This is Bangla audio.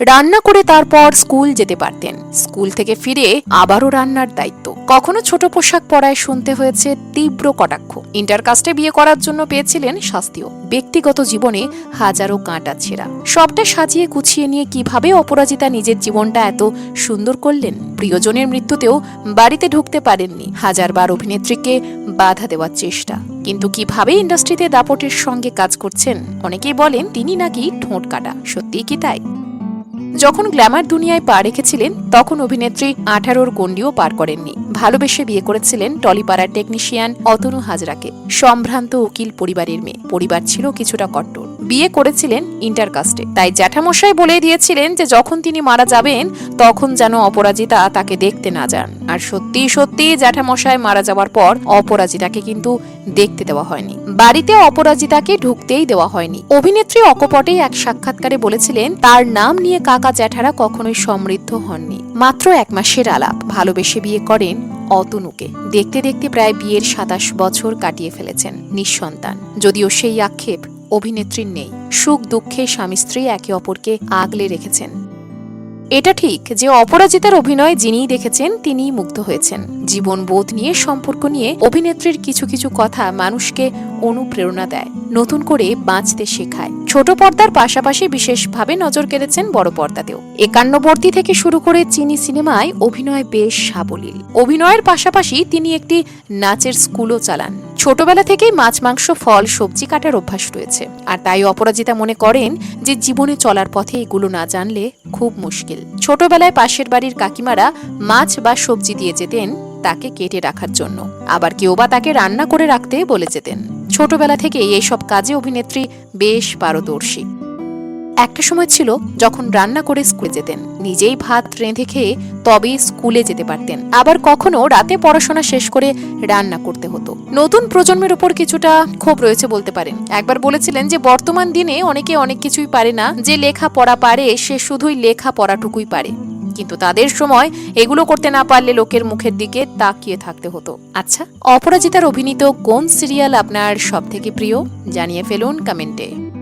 রান্না করে তারপর স্কুল যেতে পারতেন। স্কুল থেকে ফিরে আবারও রান্নার দায়িত্ব। কখনো ছোট পোশাক পরায় শুনতে হয়েছে তীব্র কটাক্ষ। ইন্টারকাস্টে বিয়ে করার জন্য পেয়েছিলেন শাস্তিও। ব্যক্তিগত জীবনে হাজারো কাঁটা ছেঁড়া। সবটা সাজিয়ে গুছিয়ে নিয়ে কীভাবে অপরাজিতা নিজের জীবনটা এত সুন্দর করলেন? প্রিয়জনের মৃত্যুতেও বাড়িতে ঢুকতে পারেননি হাজারবার অভিনেত্রীকে বাধা দেওয়ার চেষ্টা। কিন্তু কীভাবে ইন্ডাস্ট্রিতে দাপটের সঙ্গে কাজ করছেন? অনেকেই বলেন, তিনি নাকি ঠোঁট কাটা। সত্যিই কি তাই? যখন গ্ল্যামার দুনিয়ায় পা রেখেছিলেন, তখন অভিনেত্রী আঠারোর গণ্ডিও পার করেননি। ভালোবেসে বিয়ে করেছিলেন টলিপাড়ার টেকনিশিয়ান অতনু হাজরাকে। সম্ভ্রান্ত উকিল পরিবারের মেয়ে। পরিবার ছিল কিছুটা কট্টর। বিয়ে করেছিলেন ইন্টারকাস্টে। তাই জ্যাঠামশাই বলে দিয়েছিলেন যে, যখন তিনি মারা যাবেন, তখন যেন অপরাজিতা তাকে দেখতে না যান। আর সত্যি সত্যি জ্যাঠামশাই মারা যাওয়ার পর অপরাজিতাকে কিন্তু দেখতে দেওয়া হয়নি। বাড়িতে অপরাজিতাকে ঢুকতেই দেওয়া হয়নি। অভিনেত্রী অকপটে এক সাক্ষাৎকারে বলেছিলেন, তার নাম নিয়ে কাকা জ্যাঠারা কখনোই সমৃদ্ধ হননি। মাত্র এক মাসের আলাপ। ভালোবেসে বিয়ে করেন অতনুকে। দেখতে দেখতে প্রায় বিয়ের সাতাশ বছর কাটিয়ে ফেলেছেন নিঃসন্তান। যদিও সেই আক্ষেপ অভিনেত্রীর নেই। সুখ দুঃখে স্বামী স্ত্রী একে অপরকে আগলে রেখেছেন। এটা ঠিক যে অপরাজিতার অভিনয় যিনিই দেখেছেন, তিনিই মুগ্ধ হয়েছেন। জীবন বোধ নিয়ে, সম্পর্ক নিয়ে অভিনেত্রীর কিছু কিছু কথা মানুষকে অনুপ্রেরণা দেয়, নতুন করে বাঁচতে শেখায়। ছোট পর্দার পাশাপাশি বিশেষভাবে নজর কেড়েছেন বড় পর্দাতেও। একান্নবর্তী থেকে শুরু করে চিনি সিনেমায় অভিনয় বেশ সাবলীল। অভিনয়ের পাশাপাশি তিনি একটি নাচের স্কুলও চালান। ছোটবেলা থেকেই মাছ, মাংস, ফল, সবজি কাটার অভ্যাস রয়েছে। আর তাই অপরাজিতা মনে করেন যে জীবনে চলার পথে এগুলো না জানলে খুব মুশকিল। ছোটবেলায় পাশের বাড়ির কাকিমারা মাছ বা সবজি দিয়ে যেতেন তাকে কেটে রাখার জন্য। আবার কেউ বা তাকে রান্না করে রাখতে বলে যেতেন। ছোটবেলা থেকে এইসব কাজে অভিনেত্রী বেশ পারদর্শী। একটা সময় ছিল যখন রান্না করে স্কুলে যেতেন। নিজেই ভাত রেঁধে খেয়ে তবেই স্কুলে যেতে পারতেন। আবার কখনো রাতে পড়াশোনা শেষ করে রান্না করতে হতো। নতুন প্রজন্মের উপর কিছুটা ক্ষোভ রয়েছে বলতে পারেন। একবার বলেছিলেন যে, বর্তমান দিনে অনেকে অনেক কিছুই পারে না। যে লেখা পড়া পারে, সে শুধুই লেখা পড়াটুকুই পারে। কিন্তু তাদের সময় এগুলো করতে না পারলে লোকের মুখের দিকে তাকিয়ে থাকতে হতো। আচ্ছা অপরাজিতার অভিনীত কোন সিরিয়াল আপনার সব থেকে প্রিয়? জানিয়ে ফেলুন কমেন্টে।